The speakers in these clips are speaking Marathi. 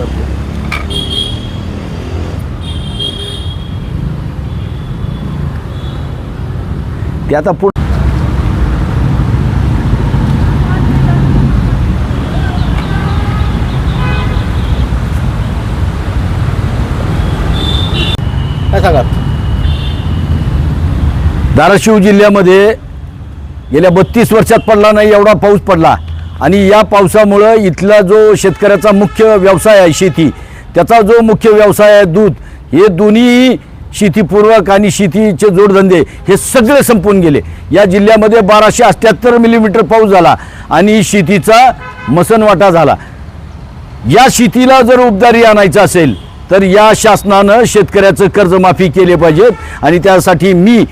जातो ते आता पुढे काय सांगा धाराशिव जिल्ह्यामध्ये गेल्या बत्तीस वर्षात पडला नाही एवढा पाऊस पडला. आणि या पावसामुळं इथला जो शेतकऱ्याचा मुख्य व्यवसाय आहे शेती त्याचा जो मुख्य व्यवसाय आहे दूध हे दोन्ही शेतीपूर्वक आणि शेतीचे जोडधंदे हे सगळे संपून गेले. या जिल्ह्यामध्ये बाराशे अठ्ठ्याहत्तर मिलीमीटर पाऊस झाला आणि शेतीचा मसनवाटा झाला. या शेतीला जर उबदारी आणायचं असेल तर या शासनानं शेतकऱ्याचं कर्जमाफी केले पाहिजेत आणि त्यासाठी मी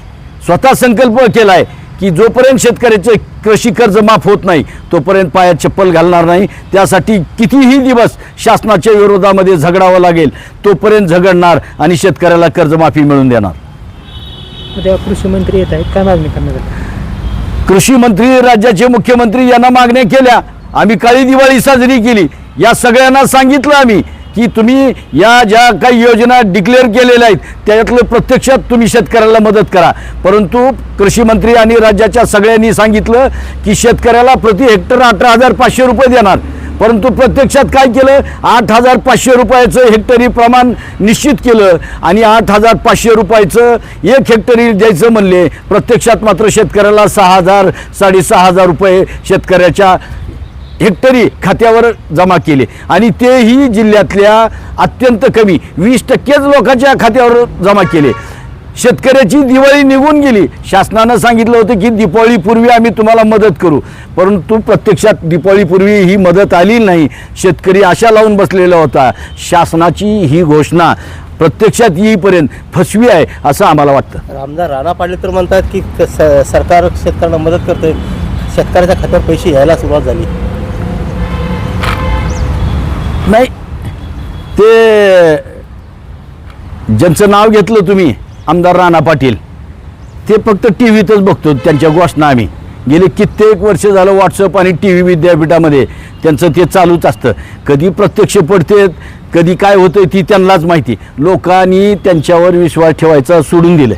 स्वतः संकल्प केला आहे की जोपर्यंत शेतकऱ्याचे कृषी कर्ज माफ होत नाही तोपर्यंत पायात चप्पल घालणार नाही. त्यासाठी कितीही दिवस शासनाच्या विरोधामध्ये झगडावं लागेल तोपर्यंत झगडणार आणि शेतकऱ्याला कर्जमाफी मिळवून देणार. उद्या कृषी मंत्री येत आहेत. काय मागणी करणार आहेत? कृषी मंत्री राज्याचे मुख्यमंत्री यांना मागण्या केल्या. आम्ही काळी दिवाळी साजरी केली. या सगळ्यांना सांगितलं आम्ही. की तुम्ही या ज्या काही योजना डिक्लेअर केलेल्या आहेत त्याच्यातलं प्रत्यक्षात तुम्ही शेतकऱ्याला मदत करा. परंतु कृषी मंत्री आणि राज्याच्या सगळ्यांनी सांगितलं की शेतकऱ्याला प्रति हेक्टर अठरा हजार पाचशे रुपये देणार. परंतु प्रत्यक्षात काय केलं? आठ हजार पाचशे रुपयाचं हेक्टरी प्रमाण निश्चित केलं आणि आठ हजार पाचशे रुपयाचं एक हेक्टरी द्यायचं म्हणले. प्रत्यक्षात मात्र शेतकऱ्याला सहा हजार साडेसहा हजार रुपये शेतकऱ्याच्या हेक्टरी खात्यावर जमा केले. आणि तेही जिल्ह्यातल्या अत्यंत कमी वीस टक्केच लोकांच्या खात्यावर जमा केले. शेतकऱ्याची दिवाळी निघून गेली. शासनानं सांगितलं होतं की दिपावळीपूर्वी आम्ही तुम्हाला मदत करू. परंतु प्रत्यक्षात दीपावळीपूर्वी ही मदत आली नाही. शेतकरी आशा लावून बसलेला होता. शासनाची ही घोषणा प्रत्यक्षात येईपर्यंत फसवी आहे असं आम्हाला वाटतं. आमदार राणा पाटील तर म्हणतात की क- स- सरकार शेतकऱ्यांना मदत करते शेतकऱ्याच्या खात्यावर पैसे यायला सुरुवात झाली. नाही ते ज्यांचं नाव घेतलं तुम्ही आमदार राणा पाटील ते फक्त टी व्हीतच बघतो त्यांच्या घोषणा आम्ही. गेले कित्येक वर्ष झालं व्हॉट्सअप आणि टी व्ही विद्यापीठामध्ये त्यांचं ते चालूच असतं. कधी प्रत्यक्ष पडतेत कधी काय होतं ती त्यांनाच माहिती. लोकांनी त्यांच्यावर विश्वास ठेवायचा सोडून दिलं